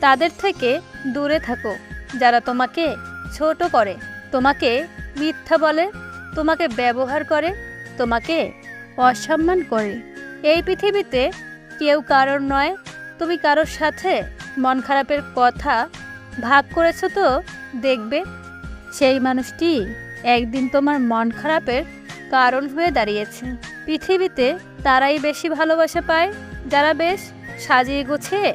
তাদের থেকে দূরে থাকো। যারা তোমাকে ছোট করে, তোমাকে মিথ্যা বলে, তোমাকে ব্যবহার করে, তোমাকে অসম্মান করে। এই পৃথিবীতে কেউ কারোর নয়, তুমি কারোর সাথে মন খারাপের কথা ভাগ করেছ তো দেখবে। সেই মানুষটি একদিন তোমার মন খারাপের কারণ হয়ে দাঁড়িয়েছে। পৃথিবীতে তারাই বেশি ভালোবাসা পায়, যারা বেশ সাজিয়ে গুছিয়ে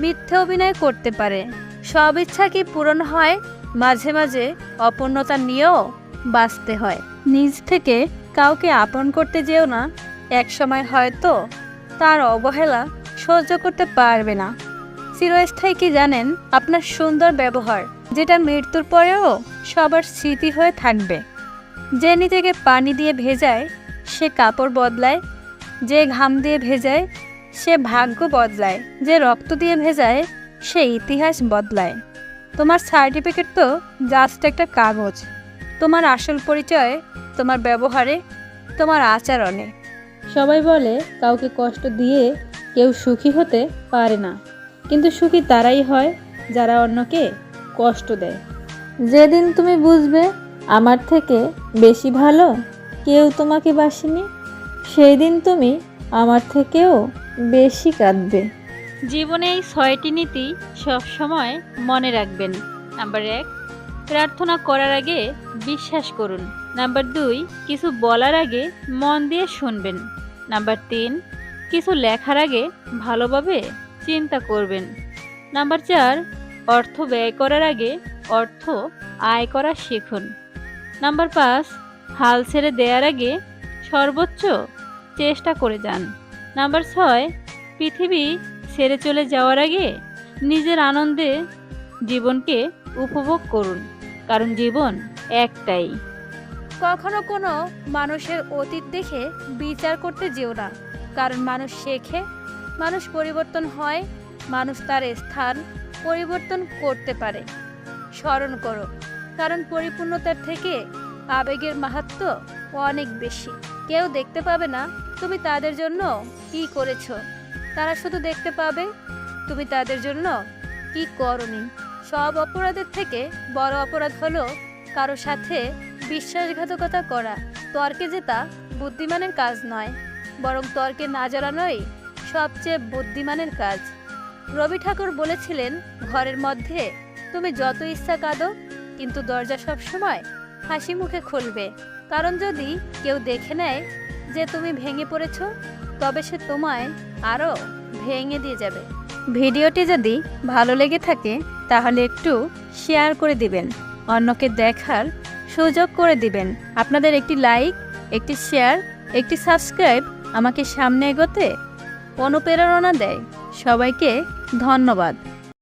মিথ্যে অভিনয় করতে পারে। সব ইচ্ছা কি পূরণ হয়? মাঝে মাঝে অপূর্ণতা নিয়েও বাঁচতে হয়। নিজ থেকে কাউকে আপন করতে যেও না। এক সময় হয়তো তার অবহেলা সহ্য করতে পারবে না। চিরস্থায়ী কি জানেন? আপনার সুন্দর ব্যবহার, যেটা মৃত্যুর পরেও সবার স্মৃতি হয়ে থাকবে। যে নিজেকে পানি দিয়ে ভেজায়, সে কাপড় বদলায়, যে ঘাম দিয়ে ভেজায় সে ভাগ্য বদলায়। যে রক্ত দিয়ে ভেজায়, সে ইতিহাস বদলায়। তোমার সার্টিফিকেট তো জাস্ট একটা কাগজ। তোমার আসল পরিচয়, তোমার ব্যবহারে, তোমার আচরণে। সবাই বলে, কাউকে কষ্ট দিয়ে কেউ সুখী হতে পারে না। কিন্তু সুখী তারাই হয় যারা অন্যকে কষ্ট দেয়। যেদিন তুমি বুঝবে আমার থেকে বেশি ভালো কেউ তোমাকে বাসেনি সেই দিন তুমি আমার থেকেও বেশি কাঁদবে। জীবনে এই ছয়টি নীতি সবসময় মনে রাখবেন। নাম্বার এক, প্রার্থনা করার আগে বিশ্বাস করুন। নাম্বার দুই, কিছু বলার আগে মন দিয়ে শুনবেন। নাম্বার তিন, কিছু লেখার আগে ভালোভাবে চিন্তা করবেন। নাম্বার চার, অর্থ ব্যয় করার আগে অর্থ আয় করা শিখুন। নাম্বার পাঁচ, হাল ছেড়ে দেওয়ার আগে সর্বোচ্চ চেষ্টা করে যান। নাম্বার ছয়, পৃথিবী ছেড়ে চলে যাওয়ার আগে নিজের আনন্দে জীবনকে উপভোগ করুন, কারণ জীবন একটাই। কখনো কোনো মানুষের অতীত দেখে বিচার করতে যেও না, কারণ মানুষ শেখে, মানুষ পরিবর্তন হয়, মানুষ তার স্থান পরিবর্তন করতে পারে। স্মরণ করো, কারণ পরিপূর্ণতার থেকে আবেগের মাহাত্ম অনেক বেশি। কেউ দেখতে পাবে না তুমি তাদের জন্য কি করেছ? তারা শুধু দেখতে পাবে? তুমি তাদের জন্য কি করনি? সব অপরাধের থেকে বড় অপরাধ হলো কারও সাথে বিশ্বাসঘাতকতা করা। তর্কে জেতা বুদ্ধিমানের কাজ নয়, বরং তর্কে না জড়ানোই সবচেয়ে বুদ্ধিমানের কাজ। রবি ঠাকুর বলেছিলেন, ঘরের মধ্যে তুমি যত ইচ্ছা কাঁদো, কিন্তু দরজা সবসময় হাসি মুখে খুলবে। কারণ যদি কেউ দেখে নেয় যে তুমি ভেঙে পড়েছ, তবে সে তোমায় আরও ভেঙে দিয়ে যাবে। ভিডিওটি যদি ভালো লেগে থাকে, তাহলে একটু শেয়ার করে দিবেন, অন্যকে দেখার সুযোগ করে দিবেন। আপনাদের একটি লাইক, একটি শেয়ার, একটি সাবস্ক্রাইব আমাকে সামনে এগোতে অনুপ্রেরণা দেয়। সবাইকে ধন্যবাদ।